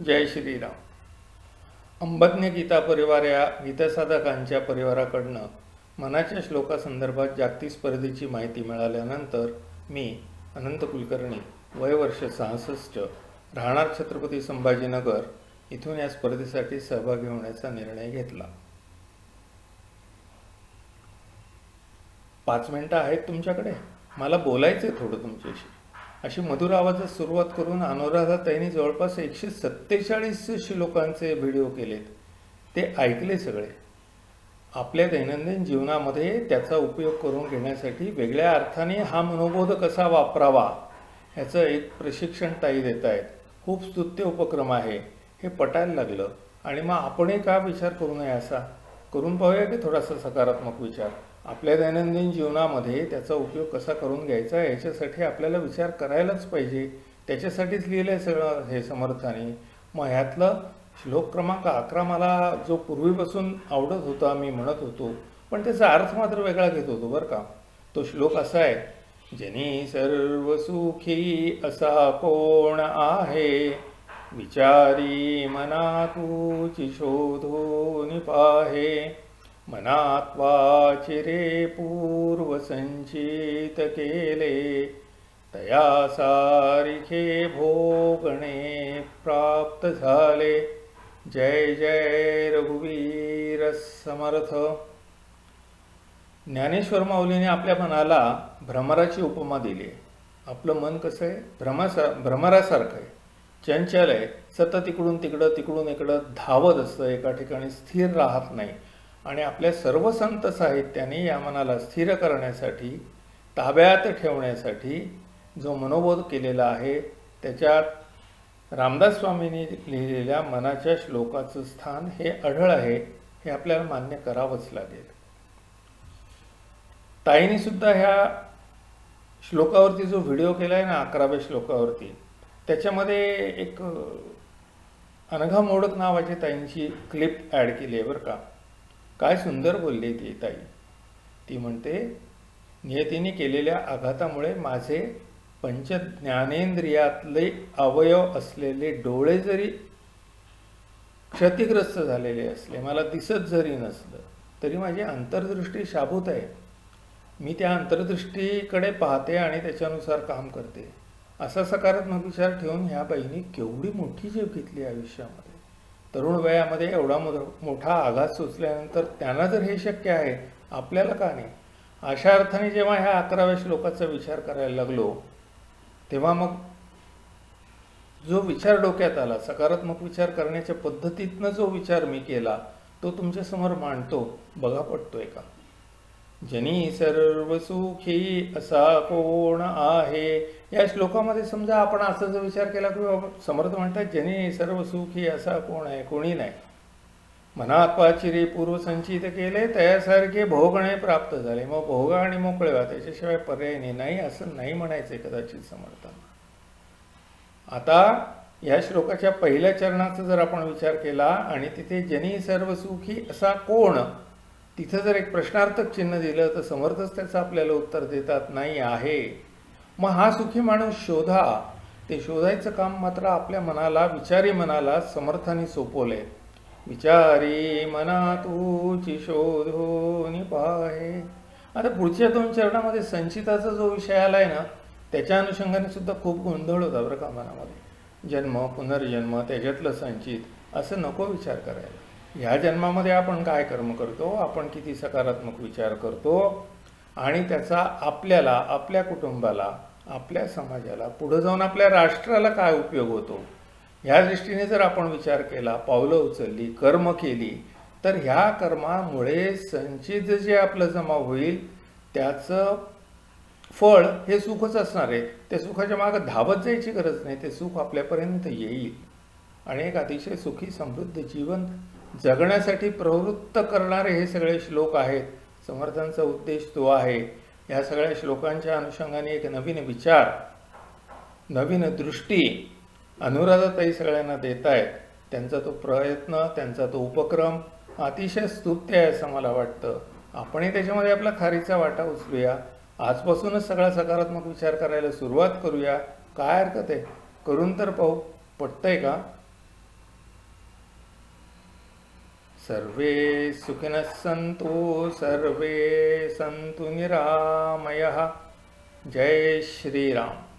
जय श्रीराम. अंबज्ञ गीता परिवार या गीतसाधकांच्या परिवाराकडनं मनाच्या श्लोकासंदर्भात जागतिक स्पर्धेची माहिती मिळाल्यानंतर मी अनंत कुलकर्णी वय वर्ष सहासष्ट राहणार छत्रपती संभाजीनगर इथून या स्पर्धेसाठी सहभागी होण्याचा निर्णय घेतला. पाच मिनटं आहेत तुमच्याकडे? मला बोलायचं आहे थोडं तुमच्याशी. अशी मधुर आवाजात सुरुवात करून अनुराधाताईंनी जवळपास एकशे सत्तेचाळीस श्लोकांचे व्हिडिओ केलेत. ते ऐकले सगळे. आपल्या दैनंदिन जीवनामध्ये त्याचा उपयोग करून घेण्यासाठी वेगळ्या अर्थाने हा मनोबोध कसा वापरावा ह्याचं एक प्रशिक्षण ताई देत आहेत. खूप स्तुत्य उपक्रम आहे. हे पटायला लागलं. आणि मग आपणही का विचार करू नये असा? करून पाहूया की थोडासा सकारात्मक विचार. आपल्या दैनंदिन जीवनामध्ये त्याचा उपयोग कसा करून घ्यायचा याच्यासाठी आपल्याला विचार करायलाच पाहिजे. त्याच्यासाठीच लिहिलं आहे सगळं हे समर्थाने. मग ह्यातलं श्लोक क्रमांक अकरा मला जो पूर्वीपासून आवडत होता मी म्हणत होतो पण त्याचा अर्थ मात्र वेगळा घेत होतो बरं का. तो श्लोक असा आहे जनी सर्व सुखी असा कोण आहे? विचारी मना शोधो निपाहे पाहे चिरे पूर्व पूर्वसंचित केले तया सारिखे भोगणे प्राप्त झाले। जय जय रघुवीर समर्थ। ज्ञानेश्वर माऊलीने आपल्या मनाला भ्रमराची उपमा दिली. आपलं मन कसं आहे? भ्रमासा भ्रमरासारखं आहे. चंचल आहे. सतत इकडून तिकडं तिकडून इकडं धावत असतं. एका ठिकाणी स्थिर राहत नाही. आणि आपल्या सर्व संत साहित्याने या मनाला स्थिर करण्यासाठी ताब्यात ठेवण्यासाठी जो मनोबोध केलेला आहे त्याच्यात रामदास स्वामींनी लिहिलेल्या मनाच्या श्लोकाचं स्थान हे अढळ आहे हे आपल्याला मान्य करावंच लागेल. ताईने सुद्धा ह्या श्लोकावरती जो व्हिडिओ केला आहे ना अकराव्या श्लोकावरती त्याच्यामध्ये एक अनघा मोडक नावाची ताईंची क्लिप ॲड केली आहे बरं का. काय सुंदर बोलली ती ताई. ती म्हणते नियतीने केलेल्या आघातामुळे माझे पंच ज्ञानेंद्रियातले अवयव असलेले डोळे जरी क्षतिग्रस्त झालेले असले मला दिसत जरी नसलं तरी माझी अंतर्दृष्टी शाबूत आहे. मी त्या अंतर्दृष्टीकडे पाहते आणि त्याच्यानुसार काम करते. असा सकारात्मक विचार ठेवून ह्या बहिणी केवढी मोठी जीव घेतली आयुष्यामध्ये. तरुण वयामध्ये एवढा मोठा आघात सुचल्यानंतर त्यांना जर हे शक्य आहे आपल्याला का नाही? अशा अर्थाने जेव्हा ह्या अकराव्या श्लोकाचा विचार करायला लागलो तेव्हा मग जो विचार डोक्यात आला सकारात्मक विचार करण्याच्या पद्धतीतनं जो विचार मी केला तो तुमच्यासमोर मांडतो बघा पडतोय का? जनी सर्व सुखी असा कोण आहे? या श्लोकामध्ये समजा आपण असा जर विचार केला की समर्थ म्हणतात जनी सर्व सुखी असा कोण आहे? कोणी नाही. मनात पूर्व पूर्वसंचित केले त्यासारखे भोगणे प्राप्त झाले. मग भोगा आणि मोकळे व्हा त्याच्याशिवाय पर्याय नाही. नाही असं नाही म्हणायचं कदाचित समर्थांना. आता या श्लोकाच्या पहिल्या चरणाचा जर आपण विचार केला आणि तिथे जनी सर्व सुखी असा कोण तिथं जर एक प्रश्नार्थक चिन्ह दिलं तर समर्थच त्याचं आपल्याला उत्तर देतात नाही आहे. मग हा सुखी माणूस शोधा. ते शोधायचं काम मात्र आपल्या मनाला विचारी मनाला समर्थाने सोपवले विचारी मना तूची शोधून पाहे. आता पुढच्या दोन चरणामध्ये संचिताचा जो विषय आलाय ना त्याच्या अनुषंगाने सुद्धा खूप गोंधळ होता बरं का मनामध्ये. जन्म पुनर्जन्म त्याच्यातलं संचित असं नको विचार करायला. ह्या जन्मामध्ये आपण काय कर्म करतो? आपण किती सकारात्मक विचार करतो? आणि त्याचा आपल्याला आपल्या कुटुंबाला आपल्या समाजाला पुढं जाऊन आपल्या राष्ट्राला काय उपयोग होतो? ह्या दृष्टीने जर आपण विचार केला पावलं उचलली कर्म केली तर ह्या कर्मामुळे संचित जे आपलं जमा होईल त्याचं फळ हे सुखच असणार आहे. त्या सुखाच्या मागं धावत जायची गरज नाही. ते सुख आपल्यापर्यंत येईल. आणि एक अतिशय सुखी समृद्ध जीवन जगण्यासाठी प्रवृत्त करणारे हे सगळे श्लोक आहेत. समर्थांचा उद्देश तो आहे. या सगळ्या श्लोकांच्या अनुषंगाने एक नवीन विचार नवीन दृष्टी अनुराधाताई सगळ्यांना देत आहेत त्यांचा तो प्रयत्न त्यांचा तो उपक्रम अतिशय स्तुत्य आहे असं मला वाटतं. आपणही त्याच्यामध्ये आपला खारीचा वाटा उचलूया. आजपासूनच सगळा सकारात्मक विचार करायला सुरुवात करूया. काय हरकत आहे? करून तर पाहू. पटतंय का? सर्वे सुखिनः सन्तु सर्वे सन्तु निरामयः। जय श्रीराम।